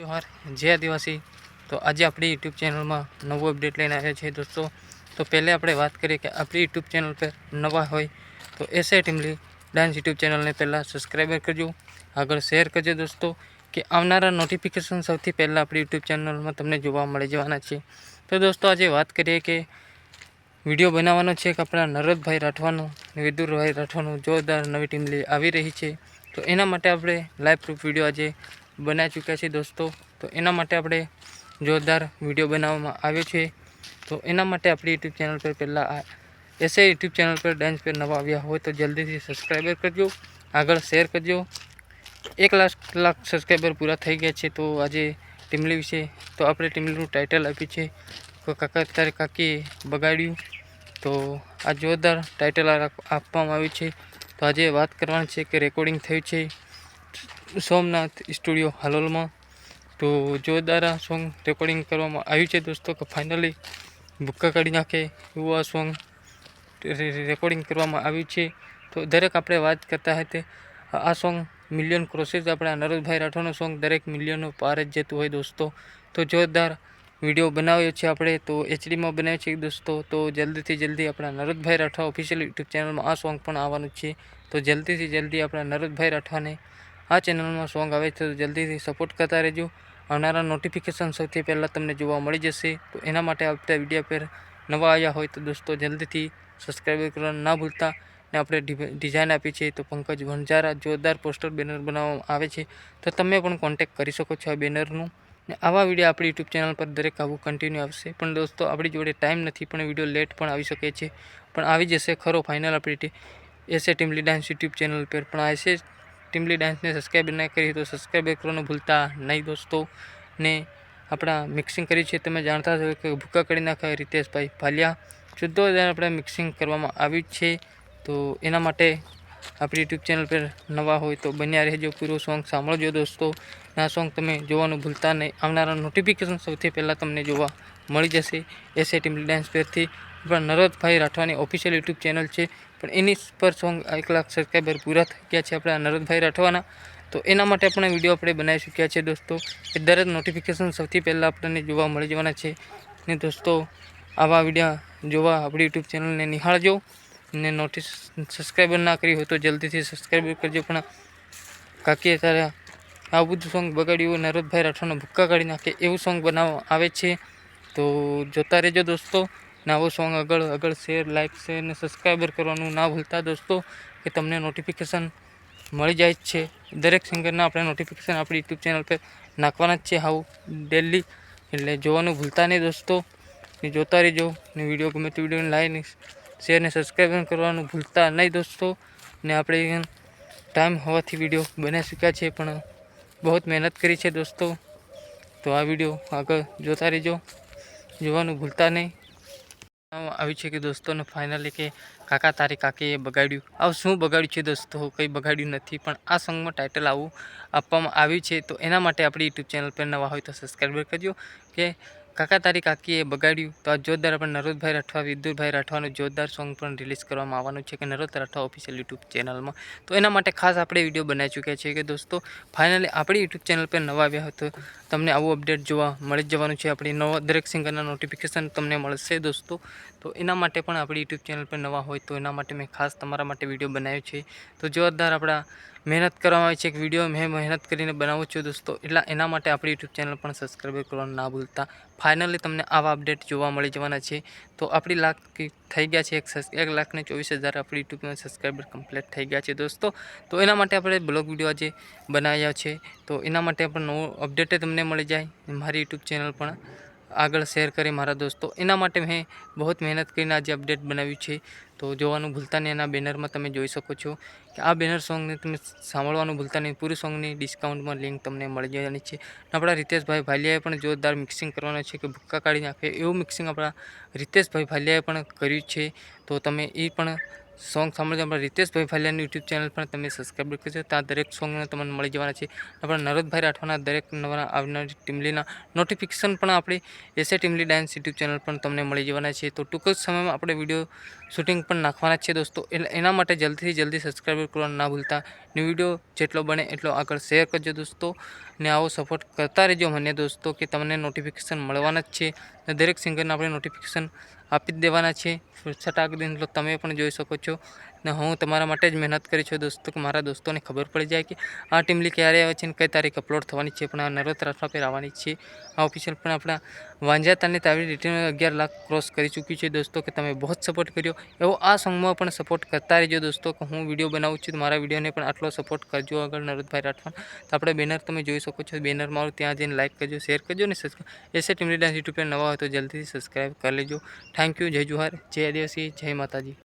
જોહાર જય આદિવાસી. તો આજે આપણી યુટ્યુબ ચેનલમાં નવો અપડેટ લઈને આવ્યા છીએ દોસ્તો. તો પહેલે આપણે વાત કરીએ કે આપણી યુટ્યુબ ચેનલ પર નવા હોય તો એસે ટીમલી ડાન્સ યુટ્યુબ ચેનલને પહેલાં સબસ્ક્રાઈબર કરજો. આગળ શેર કરજો દોસ્તો કે આવનારા નોટિફિકેશન સૌથી પહેલાં આપણી યુટ્યુબ ચેનલમાં તમને જોવા મળી જવાના છે. તો દોસ્તો આજે વાત કરીએ કે વીડિયો બનાવવાનો છે કે આપણા નરદભાઈ રાઠવાનું અને વિદુરભાઈ રાઠવાનું જોરદાર નવી ટીમ લઈ આવી રહી છે. તો એના માટે આપણે લાઈવ પ્રૂફ વીડિયો આજે બનાવી ચૂક્યા છીએ દોસ્તો. તો એના માટે આપણે જોરદાર વીડિયો બનાવવામાં આવ્યો છે. તો એના માટે આપણી યુટ્યુબ ચેનલ પર પહેલાં આ એસે યુટ્યુબ ચેનલ પર ડાન્સ પર નવા આવ્યા હોય તો જલ્દીથી સબસ્ક્રાઈબર કરજો. આગળ શેર કરજો. એક લાખ લાખ સબસ્ક્રાઈબર પૂરા થઈ ગયા છે તો આજે ટીમલી વિશે તો આપણે ટીમલીનું ટાઇટલ આપ્યું છે. તો કાકા તારે કાકીએ બગાડ્યું. તો આ જોરદાર ટાઇટલ આપવામાં આવ્યું છે. તો આજે વાત કરવાની છે કે રેકોર્ડિંગ થયું છે. સોમનાથ સ્ટુડિયો હાલોલમાં. તો જોરદાર આ સોંગ રેકોર્ડિંગ કરવામાં આવ્યું છે દોસ્તો, કે ફાઇનલી ભૂક્કા કાઢી નાખે એવું આ સોંગ રેકોર્ડિંગ કરવામાં આવ્યું છે. તો દરેક આપણે વાત કરતા હતા આ સોંગ મિલિયન ક્રોસેસ આપણા નરોદભાઈ રાઠોડનો સોંગ દરેક મિલિયનનો પાર જ જતું હોય દોસ્તો. તો જોરદાર વીડિયો બનાવ્યો છે આપણે, તો એચડીમાં બનાવ્યો છે દોસ્તો. તો જલ્દીથી જલ્દી આપણા નરોદભાઈ રાઠવા ઓફિશિયલ યુટ્યુબ ચેનલમાં આ સોંગ પણ આવવાનું છે. તો જલ્દીથી જલ્દી આપણા નરોદભાઈ રાઠવાને આ ચેનલમાં સોંગ આવે છે તો જલ્દીથી સપોર્ટ કરતા રહેજો. આવનારા નોટિફિકેશન સૌથી પહેલાં તમને જોવા મળી જશે. તો એના માટે આવતા વીડિયો પર નવા આવ્યા હોય તો દોસ્તો જલ્દીથી સબસ્ક્રાઈબ કરવાનું ના ભૂલતા. ને આપણે ડિઝાઇન આપી છે તો પંકજ વણઝારા જોરદાર પોસ્ટર બેનર બનાવવામાં આવે છે. તો તમે પણ કોન્ટેક્ટ કરી શકો છો આ બેનરનું ને. આવા વીડિયો આપણી યુટ્યુબ ચેનલ પર દરેક આવું કન્ટિન્યુ આવશે. પણ દોસ્તો આપણી જોડે ટાઈમ નથી, પણ વીડિયો લેટ પણ આવી શકે છે. પણ આવી જશે ખરો ફાઇનલ આપણી એસે ટીમલી ડાન્સ યુટ્યુબ ચેનલ પર પણ આ એસે ટીમલી ડાન્સને સબસ્ક્રાઈબ ન કરી તો સબસ્ક્રાઈબ કરવાનું ભૂલતા નહીં દોસ્તો. ને આપણા મિક્સિંગ કરી છે, તમે જાણતા છો કે ભૂકા કરી નાખ્યા રીતેશભાઈ ભાલિયા. શુદ્ધો આપણે મિક્સિંગ કરવામાં આવ્યું છે. તો એના માટે આપણી યુટ્યુબ ચેનલ પર નવા હોય તો બન્યા રહેજો. પૂરો સોંગ સાંભળજો દોસ્તો. આ સોંગ તમે જોવાનું ભૂલતા નહીં. આવનારા નોટિફિકેશન સૌથી પહેલાં તમને જોવા મળી જશે. એસે ટીમ ડાન્સ પેરથી. પણ નરોદભાઈ રાઠવાની ઓફિશિયલ યુટ્યુબ ચેનલ છે. પણ એની પર સોંગ એક લાખ સબસ્ક્રાઈબર પૂરા થઈ ગયા છે આપણા નરોદભાઈ રાઠવાના. તો એના માટે પણ વીડિયો આપણે બનાવી ચૂક્યા છે દોસ્તો. એ દરેક નોટિફિકેશન સૌથી પહેલાં આપણને જોવા મળી જવાના છે. ને દોસ્તો, આવા વીડિયો જોવા આપણી યુટ્યુબ ચેનલને નિહાળજો. ને નોટિસ સબસ્ક્રાઈબર ના કરી હોય તો જલ્દીથી સબસ્ક્રાઈબર કરજો. પણ કાકીએ તારે આ બધું સોંગ બગાડ્યું નરોદભાઈ રાઠવાનો ભૂક્કા કાઢી નાખે એવું સોંગ બનાવવામાં આવે છે. તો જોતા રહેજો દોસ્તો. ને આવો સોંગ આગળ આગળ શેર લાઇક શેર ને સબસ્ક્રાઈબર કરવાનું ના ભૂલતા દોસ્તો, કે તમને નોટિફિકેશન મળી જાય જ છે. દરેક સિંગરના આપણે નોટિફિકેશન આપણી યુટ્યુબ ચેનલ પર નાખવાના જ છે હાઉ ડેલી એટલે જોવાનું ભૂલતા નહીં દોસ્તો. ને જોતા રહેજો. ને વીડિયો ગમે તે વિડીયોને લાઈને શેર ને સબસ્ક્રાઈબ કરવાનું ભૂલતા નહીં દોસ્તો. ને આપણે ટાઈમ હોવાથી વીડિયો બનાવી શક્યા છે પણ બહુ મહેનત કરી છે દોસ્તો. તો આ વીડિયો આગળ જોતા રહેજો. જોવાનું ભૂલતા નહીં. આવી છે કે દોસ્તોને ફાઇનલી કે કાકા તારી કાકીએ બગાડ્યું. આવું શું બગાડ્યું છે દોસ્તો? કંઈ બગાડ્યું નથી, પણ આ સોંગમાં ટાઇટલ આવું આપવામાં આવ્યું છે. તો એના માટે આપણી યુટ્યુબ ચેનલ પર નવા હોય તો સબસ્ક્રાઈબ કરજો. કે કાકા તારી કાકીએ બગાડ્યું? તો આ જોરદાર આપણે નરોદભાઈ રાઠવા વિદ્યુતભાઈ રાઠવાનું જોરદાર સોંગ પણ રિલીઝ કરવામાં આવવાનું છે કે નરોદ રાઠવા ઓફિશિયલ યુટ્યુબ ચેનલમાં તો એના માટે ખાસ આપણે વીડિયો બનાવી ચૂક્યા છીએ કે દોસ્તો ફાઇનલી આપણી યુટ્યુબ ચેનલ પર નવા આવ્યા હોય તો તમને આવું અપડેટ જોવા મળી જવાનું છે. આપણી નવા દરેક સિંગરના નોટિફિકેશન તમને મળશે દોસ્તો. તો એના માટે પણ આપણી યુટ્યુબ ચેનલ પર નવા હોય તો એના માટે મેં ખાસ તમારા માટે વીડિયો બનાવ્યો છે. તો જોરદાર આપણા મહેનત કરવામાં આવે છે. એક વીડિયો મેં મહેનત કરીને બનાવું છું દોસ્તો. એટલે એના માટે આપણી યુટ્યુબ ચેનલ પણ સબસ્ક્રાઈબ કરવાનું ના ભૂલતા. ફાઇનલી તમને આવા અપડેટ જોવા મળી જવાના છે. તો આપણી લાખ થઈ ગયા છે. એક એક લાખને ચોવીસ હજાર આપણી યુટ્યુબમાં સબસ્ક્રાઈબર કમ્પ્લીટ થઈ ગયા છે દોસ્તો. તો એના માટે આપણે બ્લોગ વીડિયો આજે બનાવ્યા છે. તો એના માટે પણ નવો અપડેટ તમને મળી જાય. મારી યુટ્યુબ ચેનલ પણ આગળ શેર કરે મારા દોસ્તો. એના માટે મેં બહુ મહેનત કરીને આજે અપડેટ બનાવ્યું છે. તો જોવાનું ભૂલતા નહીં, એના બેનરમાં તમે જોઈ શકો છો કે આ બેનર સોંગને તમે સાંભળવાનું ભૂલતા નહીં. પૂરી સોંગની ડિસ્કાઉન્ટમાં લિંક તમને મળી જવાની છે. આપણા રીતેશભાઈ ભાલિયાએ પણ જોરદાર મિક્સિંગ કરવાનું છે કે ભૂક્કા કાઢી નાખે એવું મિક્સિંગ આપણા રીતેશભાઈ ભાલિયાએ પણ કર્યું છે. તો તમે એ પણ સોંગ સાંભળજો આપણા રીતેશભાઈ ફાલિયાની યુટ્યુબ ચેનલ પણ તમે સબસ્ક્રાઈબ કરજો ત્યાં દરેક સોંગને તમને મળી જવાના છે. આપણા નરોદભાઈ રાઠવાના દરેક નવા આવનારી ટીમલીના નોટિફિકેશન પણ આપણી એસે ટીમલી ડાન્સ યુટ્યુબ ચેનલ પણ તમને મળી જવાના છે. તો ટૂંક જ સમયમાં આપણે વીડિયો શૂટિંગ પણ નાખવાના છે દોસ્તો. એના માટે જલ્દીથી જલ્દી સબસ્ક્રાઈબ કરવાનું ના ભૂલતા. ને વીડિયો જેટલો બને એટલો આગળ શેર કરજો દોસ્તો. ને આવો સપોર્ટ કરતા રહેજો મને દોસ્તો, કે તમને નોટિફિકેશન મળવાના જ છે. દરેક સિંગરને આપણે નોટિફિકેશન આપી જ દેવાના છે. છટાક દિન તમે પણ જોઈ શકો છો. ને હું તમારા માટે જ મહેનત કરી છું દોસ્તો, કે મારા દોસ્તોને ખબર પડી જાય કે આ ટીમલી ક્યારે આવે છે અને કઈ તારીખ અપલોડ થવાની છે. પણ આ નરોત રાઠવા પર આવવાની છે. આ ઓફિશિયલ પણ આપણા વાંજાતાની તાવી રિટર્ન અગિયાર લાખ ક્રોસ કરી ચૂક્યું છે દોસ્તો, કે તમે બહુ સપોર્ટ કર્યો. એવો આ સોંગમાં પણ સપોર્ટ કરતા રહેજો દોસ્તો, કે હું વીડિયો બનાવું છું તો મારા વિડીયોને પણ આટલો સપોર્ટ કરજો આગળ નરોદભાઈ રાઠવાન. તો આપણે બેનર તમે જોઈ શકો છો. બેનર મારું ત્યાં જઈને લાઇક કરજો શેર કરજો ને સબસ્ક્રાઈબ એસે ટીમલી ડાન્સ યુટ્યુબ પર નવા હોય તો જલ્દીથી સબસ્ક્રાઈબ કરી લેજો. થેન્ક યુ જય જુહાર, જય આદિવાસી જય માતાજી.